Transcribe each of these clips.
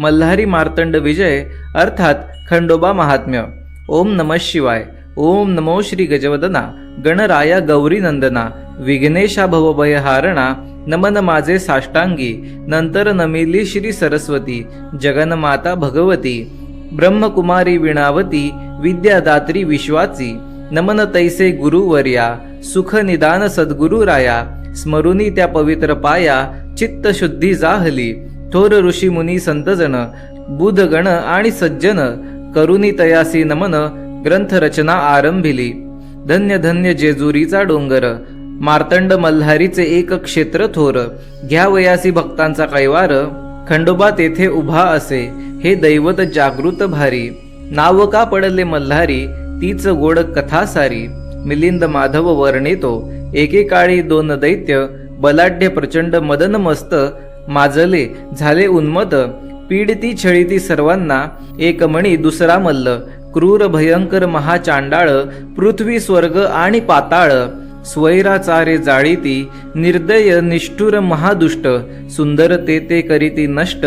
मल्हारी मार्तंड विजय अर्थात खंडोबा महात्म्य. ओम नम शिवाय. ओम नमो श्री गजवदना. गणराया गौरी नंदना. विघ्नेशा भवभयहारणा नमन माझे साष्टांगी. नंतर नमिली श्री सरस्वती. जगनमाता भगवती. ब्रह्मकुमारी विणावती. विद्यादात्री विश्वाची. नमन तैसे गुरुवर्या सुख निदान सद्गुरु राया. स्मरुनी त्या पवित्र पाया. चित्त शुद्धी जाहली. थोर ऋषी मुनी संतजन बुधगण आणि सज्जन करुनी तयासी नमन ग्रंथ रचना आरंभिली. धन्य धन्य जेजुरीचा डोंगर मार्तंड मल्हारीचे एक क्षेत्र थोर घ्यावयासी भक्तांचा कैवार खंडोबा तेथे उभा असे हे दैवत जागृत भारी. नाव का पडले मल्हारी तीच गोड कथा सारी. मिलिंद माधव वर्णितो एकेकाळी दोन दैत्य बलाढ्य प्रचंड मदन मस्त माजले झाले उन्मत पीडिती छळीती सर्वांना एक मणी दुसरा मल्ल क्रूर भयंकर महाचांडाळ पृथ्वी स्वर्ग आणि पाताळ स्वैराचारे जाळीती निर्दय निष्ठुर महादुष्ट सुंदर ते ते करीती नष्ट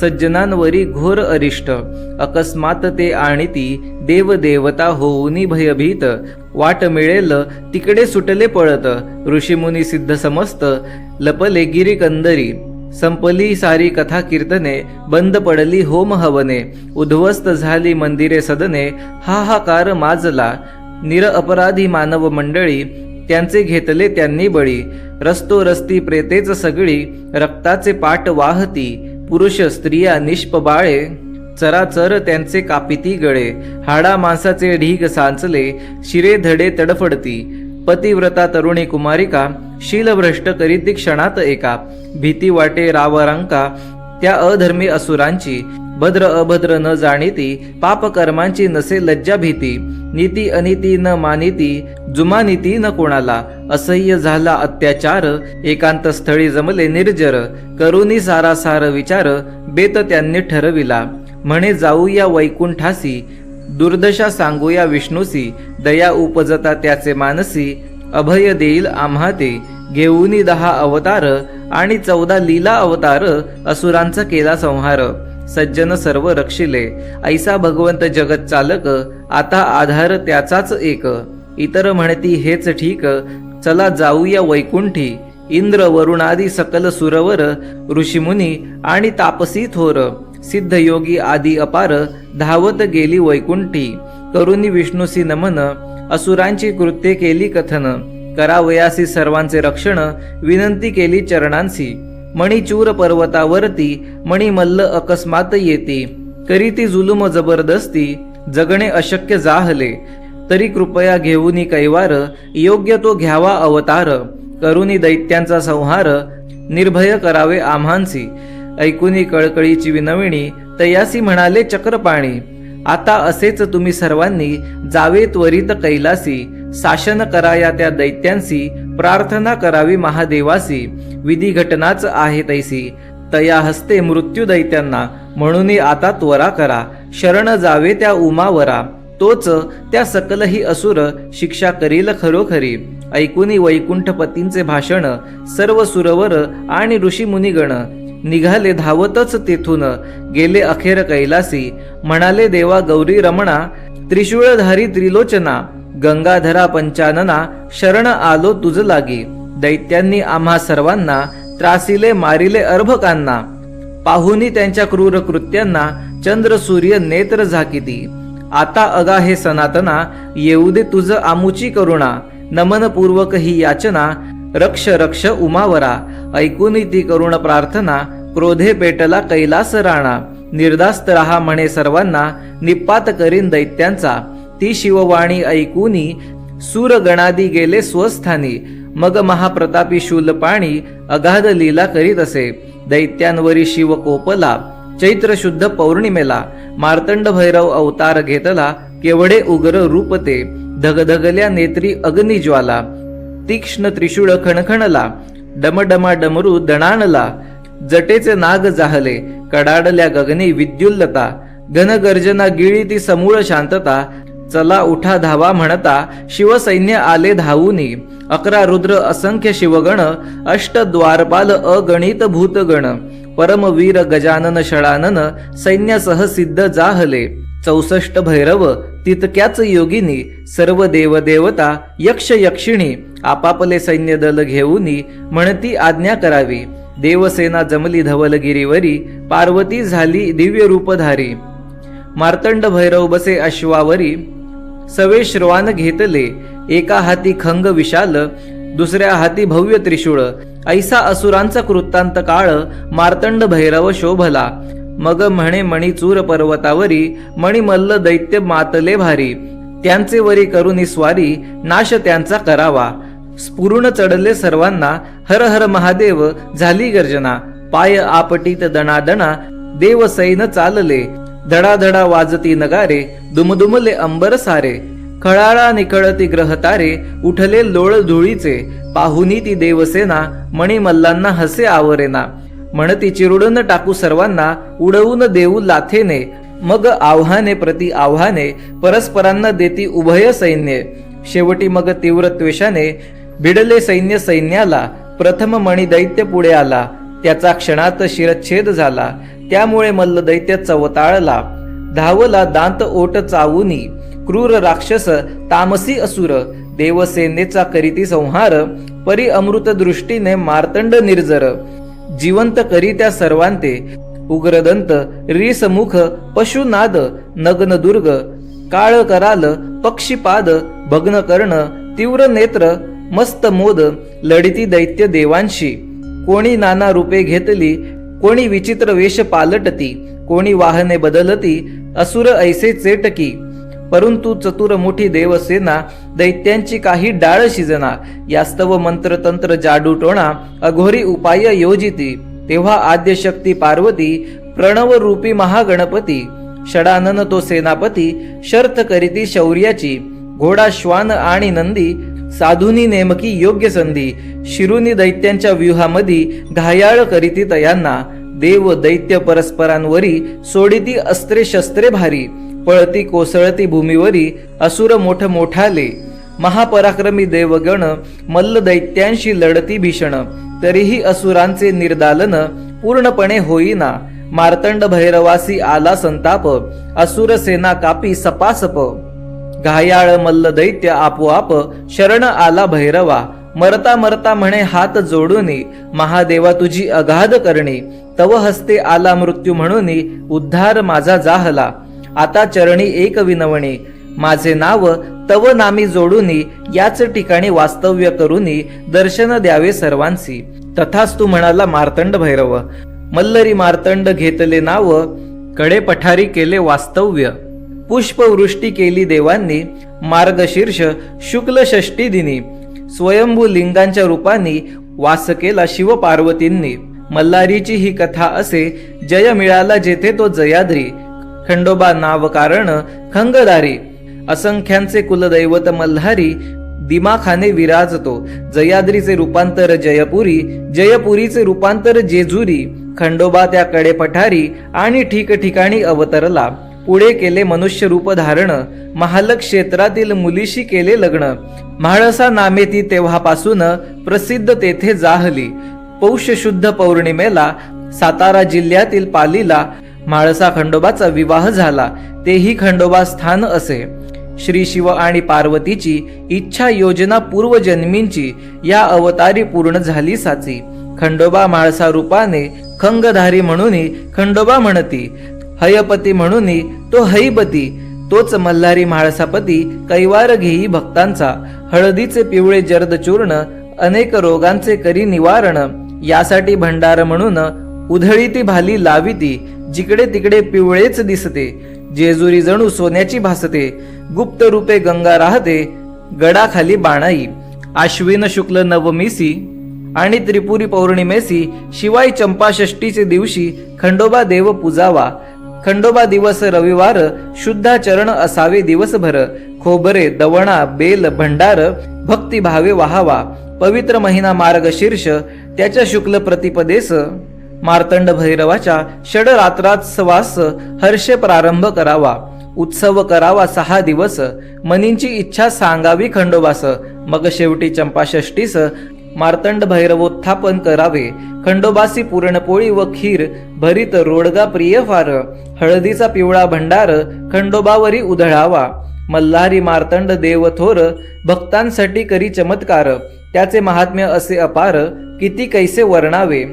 सज्जनांवरी घोर अरिष्ट अकस्मात ते आणीती देव देवता होऊनी भयभीत वाट मिळेल तिकडे सुटले पळत ऋषीमुनी सिद्ध समस्त लपले गिरी कंदरी संपली सारी कथा कीर्तने बंद पडली होम हवने उद्ध्वस्त झाली मंदिरे सदने हाहाकार माजला. निर अपराधी मानव मंडळी त्यांचे घेतले त्यांनी बळी. रस्तो रस्ती प्रेतेच सगळी रक्ताचे पाट वाहती. पुरुष स्त्रिया निष्प बाळे चराचर त्यांचे कापिती गळे. हाडा मांसाचे ढीग सांचले शिरे धडे तडफडती. पतिव्रता तरुणी कुमारिका शीलभ्रष्ट करीती क्षणात एका. भीती वाटे रावरंका त्या अधर्मी असुरांची. भद्र अभद्र न जाणीती पापकर्मांची नसे लज्जा भीती. नीती अनिती न मानिती जुमानिती न कोणाला. असह्य झाला अत्याचार एकांत स्थळी जमले निर्जर. करुनी सारासार विचार बेत त्यांनी ठरविला. म्हणे जाऊया वैकुंठासी दुर्दशा सांगूया विष्णूसी. दया उपजता त्याचे मानसी. अभय देईल आम्हा ते घेऊनी दहा अवतार आणि चौदा लीला अवतार असुरांचा केला संहार. सज्जन सर्व रक्षिले. ऐसा भगवंत जगत चालक आता आधार त्याचाच एक. इतर म्हणती हेच ठीक चला जाऊया वैकुंठी. इंद्र वरुणादी सकल सुरवर ऋषीमुनी आणि तापसी थोर. सिद्ध योगी आदी अपार धावत गेली वैकुंठी. करुणी विष्णूसी नमन असुरांची कृत्ये केली कथन करावयासी सर्वांचे रक्षण विनंती केली चरणांसी. मणिचूर पर्वतावरती मणिमल्ल अकस्मात येती. करीती जुलुम जबरदस्ती जगणे अशक्य जाहले. तरी कृपया घेऊनी कैवार योग्य तो घ्यावा अवतार. करुनी दैत्यांचा संहार निर्भय करावे आम्हांसी. ऐकुनी कळकळीची विनविणी तयासी म्हणाले चक्रपाणी. आता असेच तुम्ही सर्वांनी जावे त्वरित कैलासी शासन कराया त्या दैत्यांसी प्रार्थना करावी महादेवासी विधी घटनाच आहे तैसी. तया हस्ते मृत्यू दैत्यांना म्हणून आता त्वरा करा. शरण जावे त्या उमावरा. तोच त्या सकलही असुर शिक्षा करील खरोखरी. ऐकुनी वैकुंठपतींचे भाषण सर्व सुरवर आणि ऋषी मुनिगण निघाले धावतच तेथून. गेले अखेर कैलासी. म्हणाले देवा गौरी रमणा त्रिशूळधारी त्रिलोचना गंगाधरा पंचानना शरण आलो तुझ लागी. दैत्यांनी आम्हा सर्वांना त्रासिले मारिले अर्भकांना. पाहुनी त्यांच्या क्रूर कृत्यांना चंद्र सूर्य नेत्र झाकिती. आता अगा हे सनातना येऊ दे तुझ आमुची करुणा. नमनपूर्वक ही याचना रक्ष रक्ष उमावरा ऐकून ती करुण प्रार्थना क्रोधे पेटला कैलास राणा निर्दास्त रहा म्हणे सर्वांना निपात करीन दैत्यांचा. ती शिववाणी ऐकूनी सूरगणादी गेले स्वस्थानी. मग महाप्रतापी शूलपाणी अगाध लीला करीत असे. दैत्यांवरी शिव कोपला चैत्र शुद्ध पौर्णिमेला मार्तंड भैरव अवतार घेतला केवढे उग्र रूप ते. धगधगल्या नेत्री अग्निज्वाला तीक्ष्ण त्रिशूळ खणखणला डमडमा डमरू दणाणला जटेचे नाग जाहले कडाडल्या गगनी विद्युल्लता घनगर्जना गिळी ती समूळ शांतता चला उठा धावा म्हणता शिवसैन्य आले धावूनी अकरा रुद्र असंख्य शिवगण अष्ट द्वारपाल अगणित भूतगण परमवीर गजानन षडानन सैन्यासह सिद्ध जाहले चौसष्ट भैरव तितक्याच योगिनी सर्व देवदेवता यक्ष यक्षिणी आपापले सैन्य दल घेऊनी म्हणती आज्ञा करावी. देवसेना जमली धवलगिरीवरी पार्वती झाली दिव्य रूपधारी. मार्तंड भैरव बसे अश्वावरी सवे श्रवान घेतले एका हाती खंग विशाल दुसऱ्या हाती भव्य त्रिशूळ. ऐसा असुरांचा कृत्तांत काळ मार्तंड भैरव शोभला. मग म्हणे मणिचूर पर्वतावरी मणिमल्ल दैत्य मातले भारी. त्यांचे वरी करुनी स्वारी नाश त्यांचा करावा. स्फुरून चढले सर्वांना हर हर महादेव झाली गर्जना. पाय आपटीत दणादणा देव सैन चालले. धडाधडा वाजती नगारे दुमदुमले अंबर सारे. खळाळा निखळती ग्रहतारे उठले लोळ धुळीचे. पाहुनी ती देवसेना मणिमल्लांना हसे आवरेना. म्हणती चिरुडन टाकू सर्वांना उडवून देऊ लाथेने मग आव्हाने प्रति आव्हाने परस्परांना देती उभय सैन्य. शेवटी मग तीव्र त्वेषाने भिडले सैन्य सैन्याला प्रथम मणी दैत्य पुढे आला त्याचा क्षणात शिरच्छेद झाला त्यामुळे मल्ल दैत्य चवताळला. धावला दांत ओट चावूनी क्रूर राक्षस तामसी असुर देवसेनेचा करीती संहार परी अमृत दृष्टीने मार्तंड निर्जर. जिवंत करी त्या सर्वांते उग्रदंत रिसमुख पशुनाद नग्न दुर्ग काळ कराल पक्षीपाद भग्न कर्ण तीव्र नेत्र मस्त मोद लढिती दैत्य देवांशी कोणी नाना रूपे घेतली कोणी विचित्र वेश पालटती कोणी वाहने बदलती असुर ऐसे चेटकी परंतु चतुर मोठी देवसेना दैत्यांची काही डाळ शिजना यास्तव मंत्रतंत्र जाडूटोणा जाडू टोणा अघोरी उपाय योजिती तेव्हा आद्यशक्ती पार्वती प्रणव रूपी महागणपती षडानन तो सेनापती शर्थ करीती शौर्याची घोडा श्वान आणि नंदी साधुनी नेमकी योग्य संधी शिरुनी दैत्यांच्या व्यूहामध्ये घायाळ करीती तयांना देव दैत्य परस्परांवरी सोडिती अस्त्रे शस्त्रे भारी पळती कोसळती भूमीवरी असुर मोठ मोठाले. महापराक्रमी देवगण मल्ल दैत्यांशी लढती भीषण. तरीही असुरांचे निर्दालन पूर्णपणे होईना. मार्तंड भैरवासी आला संताप. असुर सेना कापी सपासप. घायाळ मल्ल दैत्य आपोआप शरण आला भैरवा. मरता मरता म्हणे हात जोडूनी. महादेवा तुझी अगाध करणी. तव हस्ते आला मृत्यू म्हणून. उद्धार माझा जाहला. आता चरणी एक विनवणी. माझे नाव तव नामी जोडूनी याच ठिकाणी वास्तव्य करूनी दर्शन द्यावे सर्वांसी. तथाच तू म्हणाला मार्तंड भैरव मल्लरी मार्तंड घेतले नावकडे पठारी केले वास्तव्य. पुष्पवृष्टी केली देवांनी मार्गशीर्ष शुक्ल षष्टी दिनी. स्वयंभू लिंगांच्या रूपांनी वास केला शिव पार्वतींनी. मल्हारीची ही कथा असे जय मिळाला जेथे तो जयाद्री. खंडोबा नाव कारण खंगदारी. असंख्यांचे कुलदैवत मल्हारी दिमाखाने विराजतो. जयाद्रीचे रूपांतर जयपुरी जयपुरीचे रूपांतर जेजुरी. खंडोबा त्या कडे पठारी आणि ठिकठिकाणी अवतरला. पुढे केले मनुष्य रूप धारण. महालक क्षेत्रातील मुलीशी केले लग्न. म्हाळसा नामे ती तेव्हापासून प्रसिद्ध तेथे जाहली. पौष शुद्ध पौर्णिमेला सातारा जिल्ह्यातील पालीला म्हाळसा खंडोबाचा विवाह झाला. तेही खंडोबा स्थान असे. श्री शिव आणि पार्वतीची इच्छा योजना पूर्वजन्मींची या अवतारी पूर्ण झाली साची. खंडोबा माळसा रूपाने खंगधारी म्हणून खंडोबा म्हणती हयपती म्हणून तो हैपती तोच मल्हारी म्हाळसापती कैवार घेई भक्तांचा हळदीचे पिवळे जर्द चूर्ण अनेक रोगांचे करी निवारण यासाठी भंडार म्हणून उधळी ती भाली लाविती जिकडे तिकडे पिवळेच दिसते. जेजुरी जणू सोन्याची भासते गुप्त रूपे गंगा राहते गडाखाली बाणाई. आश्विन शुक्ल नवमीसी आणि त्रिपुरी पौर्णिमेसी शिवाय चंपाषष्टीचे दिवशी खंडोबा देव पूजावा. खंडोबा दिवस रविवार शुद्धाचरण असावे दिवसभर. खोबरे दवणा बेल भंडार भक्तिभावे वाहावा. पवित्र महिना मार्गशीर्ष त्याच्या शुक्ल प्रतिपदेस मार्तंड भैरवाच्या षडरात्रात्सवास सवास हर्ष प्रारंभ करावा. उत्सव करावा सहा दिवस. मनींची इच्छा सांगावी खंडोबास. मग शेवटी चंपाषष्टीस मार्तंड भैरवोत्थापन करावे. खंडोबासी पुरणपोळी व खीर भरीत रोडगा प्रिय फार. हळदीचा पिवळा भंडार खंडोबावरी उधळावा. मल्हारी मार्तंड देव थोर भक्तांसाठी करी चमत्कार. त्याचे महात्म्य असे अपार किती कैसे वर्णावे.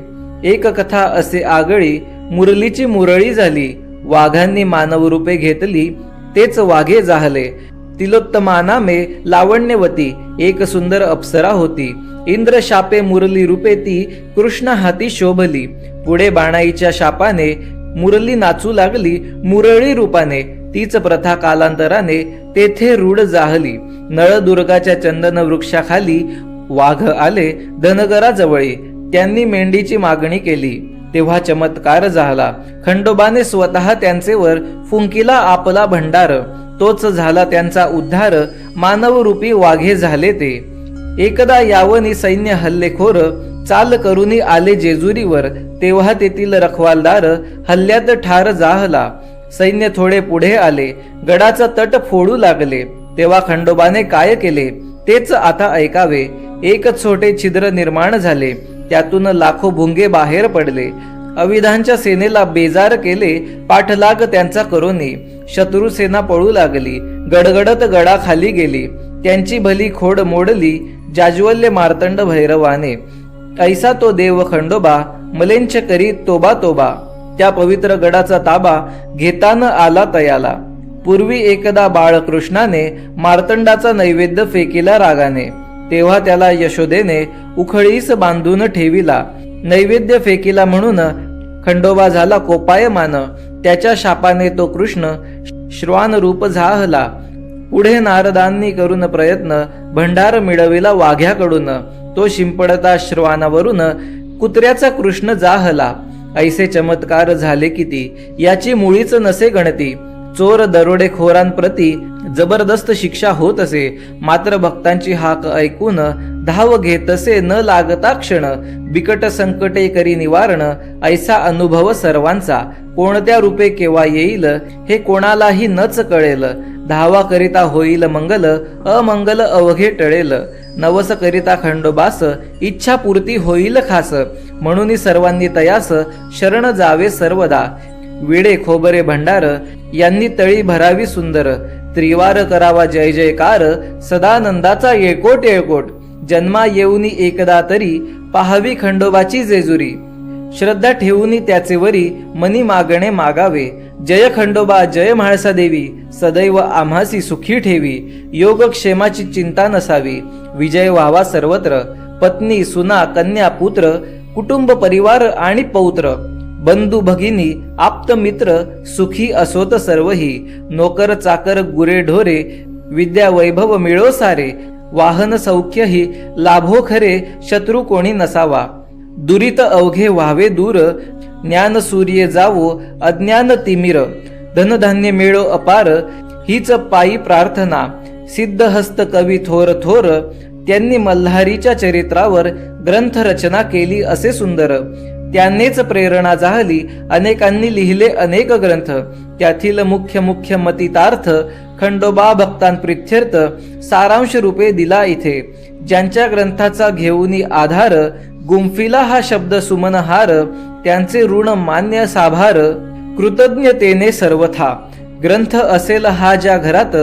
एक कथा असे आगळी मुरलीची मुरळी झाली. वाघांनी मानव रूपे घेतली तेच वाघे जाहले. तिलोत्तमानामे लावण्यवती एक सुंदर अप्सरा होती. इंद्र शापे मुरली रूपे ती कृष्ण हाती शोभली. पुढे बाणाईच्या शापाने मुरली नाचू लागली मुरळी रूपाने. तीच प्रथा कालांतराने तेथे रूढ जाहली. नळदुर्गाच्या चंदन वृक्षाखाली वाघ आले धनगराजवळी. त्यांनी मेंढीची मागणी केली. तेव्हा चमत्कार झाला. खंडोबाने स्वतः त्यांचे वर फुंकीला आपला भंडार. तोच झाला त्यांचा उद्धार. मानवरूपी वाघे झाले ते. एकदा यावनी सैन्य हल्लेखोर चाल करुनी आले जेजुरीवर. तेव्हा तेथील रखवालदार हल्ल्यात ठार जाहला सैन्य थोडे पुढे आले. गडाचा तट फोडू लागले. तेव्हा खंडोबाने काय केले? तेच आता ऐकावे. एक छोटे छिद्र निर्माण झाले. त्यातून लाखो भुंगे बाहेर पडले. अविधांच्या सेनेला बेजार केले पाठलाग त्यांचा करोनी. शत्रू सेना पळू लागली गडगडत गडा खाली गेली. त्यांची भली खोड मोडली जाज्वल्य मार्तंड भैरवाने. ऐसा तो देव खंडोबा मलेंच करी तोबा तोबा. त्या पवित्र गडाचा ताबा घेताना आला तयाला. पूर्वी एकदा बाळकृष्णाने मार्तंडाचा नैवेद्य फेकिला रागाने. तेव्हा त्याला यशोदेने उखळीस बांधून ठेविला. नैवेद्य फेकिला म्हणून खंडोबा झाला कोपायमान. त्याच्या शापाने तो कृष्ण श्वान रूप झाहला पुढे नारदांनी करून प्रयत्न भंडार मिळविला वाघ्याकडून. तो शिंपडता श्रवानावरून कुत्र्याचा कृष्ण जाहला. ऐसे चमत्कार झाले किती? याची मुळीच नसे गणती. चोर दरोडेखोरांप्रती जबरदस्त शिक्षा होत असे. मात्र भक्तांची हाक ऐकून धाव घेत असे न लागता क्षण बिकट संकटे करी निवारण ऐसा अनुभव सर्वांचा. कोणत्या रूपे केव्हा येईल हे कोणालाही नच कळेल. धावा करिता होईल मंगल अमंगल अवघे टळेल. नवस करिता खंडोबास इच्छा पूर्ती होईल खास. म्हणून सर्वांनी तयास शरण जावे सर्वदा. विडे खोबरे भंडार यांनी तळी भरावी सुंदर. त्रिवार करावा जय जयकार सदानंदाचा येळकोट येळकोट. जन्मा येऊनी एकदा तरी पाहावी खंडोबाची जेजुरी. श्रद्धा ठेवूनी त्याचे वरी मनी मागणे मागावे. जय खंडोबा जय म्हाळसा देवी सदैव आम्हासी सुखी ठेवी. योगक्षेमाची चिंता नसावी. विजय व्हावा सर्वत्र. पत्नी सुना कन्या पुत्र कुटुंब परिवार आणि पौत्र. बंधू भगिनी आप्त मित्र सुखी असोत सर्वही नोकर चाकर गुरे ढोरे विद्या वैभव मिळो सारे वाहन सौख्यही लाभो खरे शत्रू कोणी नसावा. दुरित अवघे व्हावे दूर ज्ञान सूर्य जावो अज्ञान तिमिर धनधान्य मिळो अपार हीच पायी प्रार्थना. सिद्ध हस्त कवी थोर थोर त्यांनी मल्हारीच्या चरित्रावर ग्रंथ रचना केली असे सुंदर. त्यांनीच प्रेरणा जाहली. अनेकांनी लिहिले अनेक ग्रंथ. त्यातील मुख्य मुख्य मतितार्थ खंडोबा भक्तांप्रित्यर्थ सारांश रूपे दिला इथे. ज्यांच्या ग्रंथाचा घेऊनी आधार गुंफिला हा शब्द सुमनहार त्यांचे ऋण मान्य साभार कृतज्ञतेने सर्वथा. ग्रंथ असेल हा ज्या घरात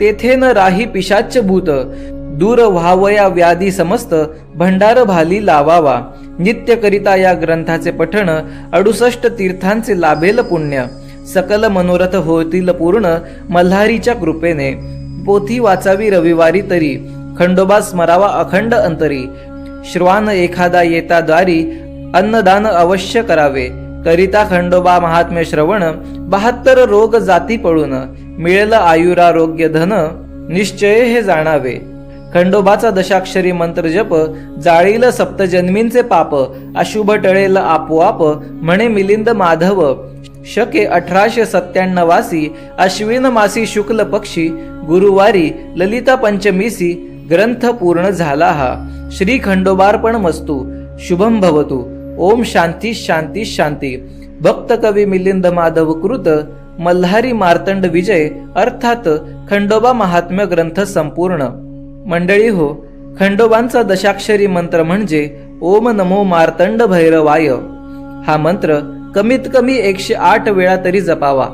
तेथे न राही पिशाच भूत दूर व्हावया व्याधी समस्त भंडार भाली लावावा. नित्यकरिता या ग्रंथाचे पठण अडुसष्ट तीर्थांचे लाभेल पुण्य. सकल मनोरथ होतील पूर्ण मल्हारीच्या कृपेने. पोथी वाचावी रविवारी तरी खंडोबा स्मरावा अखंड अंतरी. श्रवान एखादा येता द्वारी अन्नदान अवश्य करावे. करिता खंडोबा महात्म्य श्रवण बहात्तर रोग जाती पळून. मिळेल आयुरारोग्य धन निश्चय हे जाणावे. खंडोबाचा दशाक्षरी मंत्र जप जाळील सप्तजन्मींचे पाप अशुभ टळेल आपोआप म्हणे मिलिंद माधव. शके अठराशे सत्त्याण्णवासी अश्विन मासी शुक्ल पक्षी गुरुवारी ललिता पंचमीसी ग्रंथ पूर्ण झाला हा. श्री खंडोबार्पण मस्तू. शुभम भवतु. ओम शांती शांती शांती. भक्त कवी मिलिंद माधव कृत मल्हारी मार्तंड विजय अर्थात खंडोबा महात्म्य ग्रंथ संपूर्ण. मंडळी हो खंडोबांचा दशाक्षरी मंत्र म्हणजे ओम नमो मार्तंड भैरवाय हा मंत्र कमीत कमी एकशे आठ वेळा तरी जपावा.